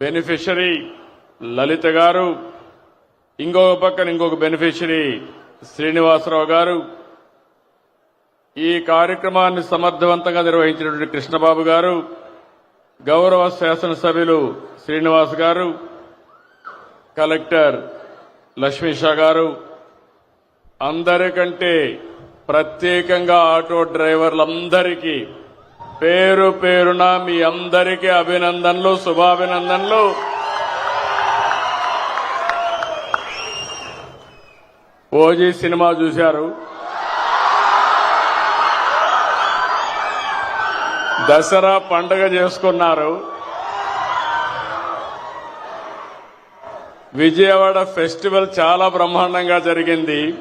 Beneficiary లలిత గారు ఇంకొక పక్కన ఇంకొక బెనిఫిషరీ శ్రీనివాసరావు గారు. ఈ కార్యక్రమాన్ని సమర్థవంతంగా నిర్వహించినటువంటి కృష్ణబాబు గారు గౌరవ శాసనసభ్యులు శ్రీనివాస్ గారు కలెక్టర్ లక్ష్మీషా గారు. అందరికంటే ప్రత్యేకంగా ఆటో డ్రైవర్లందరికీ పేరు పేరున మీ అందరికీ అభినందనలు శుభాభినందనలు. ఓజీ సినిమా చూశారు. దసరా పండగ చేసుకున్నారు. విజయవాడ ఫెస్టివల్ చాలా బ్రహ్మాండంగా జరిగింది.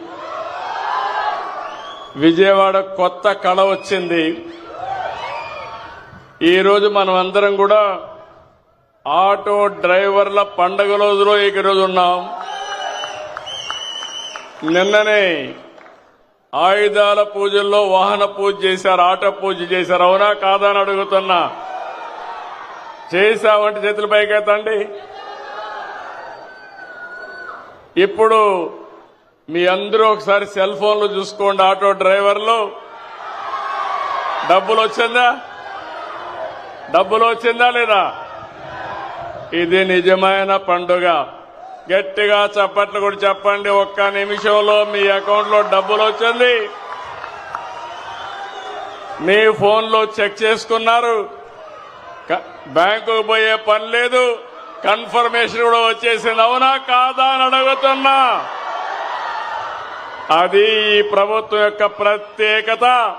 విజయవాడ కొత్త కళ వచ్చింది. ఈరోజు మనం అందరం కూడా ఆటో డ్రైవర్ల పండగ రోజులో ఈరోజు ఉన్నాం. నిన్ననే ఆయుధాల పూజల్లో వాహన పూజ చేశారు ఆటో పూజ చేశారు. అవునా కాదా అని అడుగుతున్నా. చేశామంటే చేతులు పైకెత్తండి. ఇప్పుడు మీ అందరూ ఒకసారి సెల్ ఫోన్లు చూసుకోండి ఆటో డ్రైవర్లు. డబ్బులు వచ్చిందా? డబ్బులు వచ్చిందా లేదా? ఇది నిజమైన పండుగ. గట్టిగా చప్పట్లు కూడా చెప్పండి. ఒక్క నిమిషంలో మీ అకౌంట్లో డబ్బులు వచ్చింది. మీ ఫోన్లో చెక్ చేసుకున్నారు. బ్యాంకుకు పోయే పని లేదు. కన్ఫర్మేషన్ కూడా వచ్చేసింది. అవునా కాదా అని అడుగుతున్నా. అది ఈ ప్రభుత్వం యొక్క ప్రత్యేకత.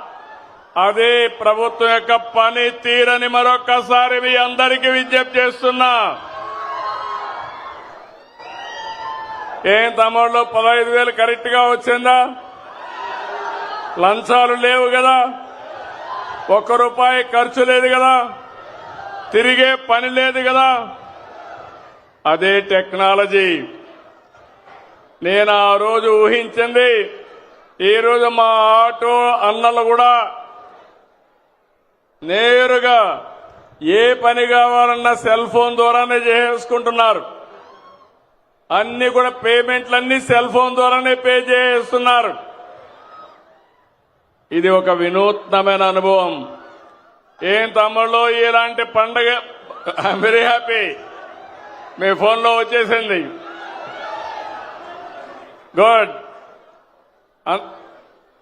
అదే ప్రభుత్వం యొక్క పని తీరని మరొకసారి మీ అందరికీ విజ్ఞప్తి చేస్తున్నా. ఏం తమ్ముళ్ళు పదహైదు వేలు కరెక్ట్గా వచ్చిందా? లంచాలు లేవు కదా? ఒక్క రూపాయి ఖర్చు లేదు కదా? తిరిగే పని లేదు కదా? అదే టెక్నాలజీ. నేను ఆ రోజు ఊహించింది ఈరోజు మా ఆటో అన్నలు కూడా నేరుగా ఏ పని కావాలన్నా సెల్ ఫోన్ ద్వారానే చేసుకుంటున్నారు అన్ని కూడా పేమెంట్లన్నీ సెల్ ఫోన్ ద్వారానే పే చేస్తున్నారు ఇది ఒక వినూత్నమైన అనుభవం. ఏం తమ్ముళ్ళు ఇలాంటి పండగ ఐఎమ్ వెరీ హ్యాపీ మీ ఫోన్లో వచ్చేసింది. గుడ్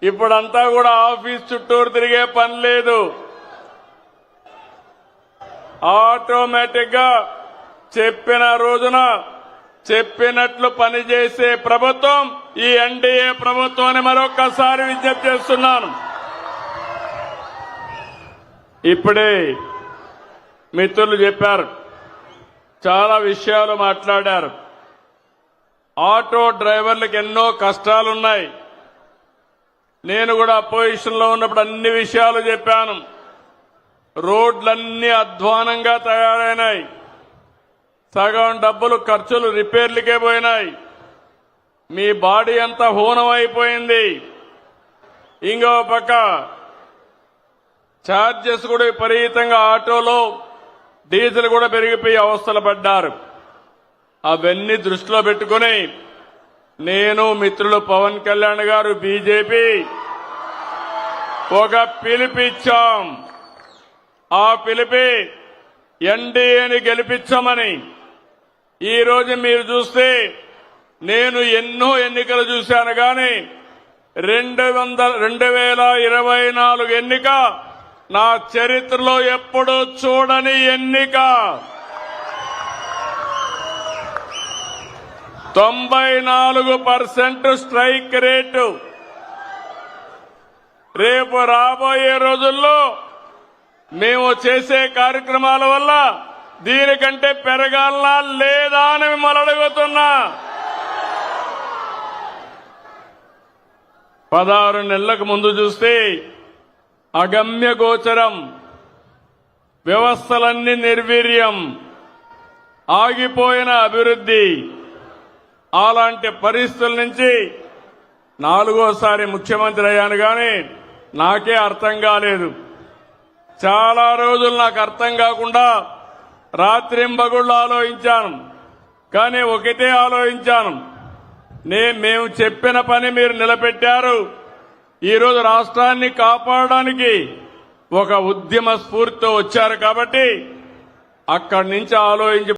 ఇప్పుడంతా కూడా ఆఫీస్ చుట్టూరు తిరిగే పని లేదు. ఆటోమేటిక్గా చెప్పిన రోజున చెప్పినట్లు పనిచేసే ప్రభుత్వం ఈ ఎన్డీఏ ప్రభుత్వం మరొకసారి విజ్ఞప్తి చేస్తున్నాను. ఇప్పుడే మిత్రులు చెప్పారు చాలా విషయాలు మాట్లాడారు. ఆటో డ్రైవర్లకు ఎన్నో కష్టాలున్నాయి. నేను కూడా అపోజిషన్లో ఉన్నప్పుడు అన్ని విషయాలు చెప్పాను. రోడ్లన్నీ అధ్వానంగా తయారైనాయి. సగం డబ్బులు ఖర్చులు రిపేర్లకే పోయినాయి. మీ బాడీ అంతా హూనం అయిపోయింది ఇంకో పక్క ఛార్జెస్ కూడా విపరీతంగా ఆటోలో డీజిల్ కూడా పెరిగిపోయి అవస్థలు పడ్డారు. అవన్నీ దృష్టిలో పెట్టుకుని నేను మిత్రులు పవన్ కళ్యాణ్ గారు బీజేపీ ఒక పిలిపిచ్చాం. ఆ పిలిపి ఎన్డీఏని గెలిపించమని. ఈరోజు మీరు చూస్తే నేను ఎన్నో ఎన్నికలు చూశాను కానీ రెండు వందల రెండు వేల ఇరవై నాలుగు ఎన్నిక నా చరిత్రలో ఎప్పుడూ చూడని ఎన్నిక. తొంభై నాలుగు పర్సెంట్ స్ట్రైక్ రేటు. రేపు రాబోయే రోజుల్లో మేము చేసే కార్యక్రమాల వల్ల దీనికంటే పెరగాలనా లేదా అని మిమ్మల్ని అడుగుతున్నా. పదహారు నెలలకు ముందు చూస్తే అగమ్య గోచరం వ్యవస్థలన్నీ నిర్వీర్యం ఆగిపోయిన అభివృద్ధి. అలాంటి పరిస్థితుల నుంచి నాలుగోసారి ముఖ్యమంత్రి అయ్యాను కానీ నాకే అర్థం కాలేదు. చాలా రోజులు నాకు అర్థం కాకుండా రాత్రింబగుళ్ళు ఆలోచించాను. కానీ ఒకటే ఆలోచించాను. నే మేము చెప్పిన పని మీరు నిలబెట్టారు. ఈరోజు రాష్ట్రాన్ని కాపాడడానికి ఒక ఉద్యమ స్ఫూర్తితో వచ్చారు కాబట్టి అక్కడి నుంచి ఆలోచించి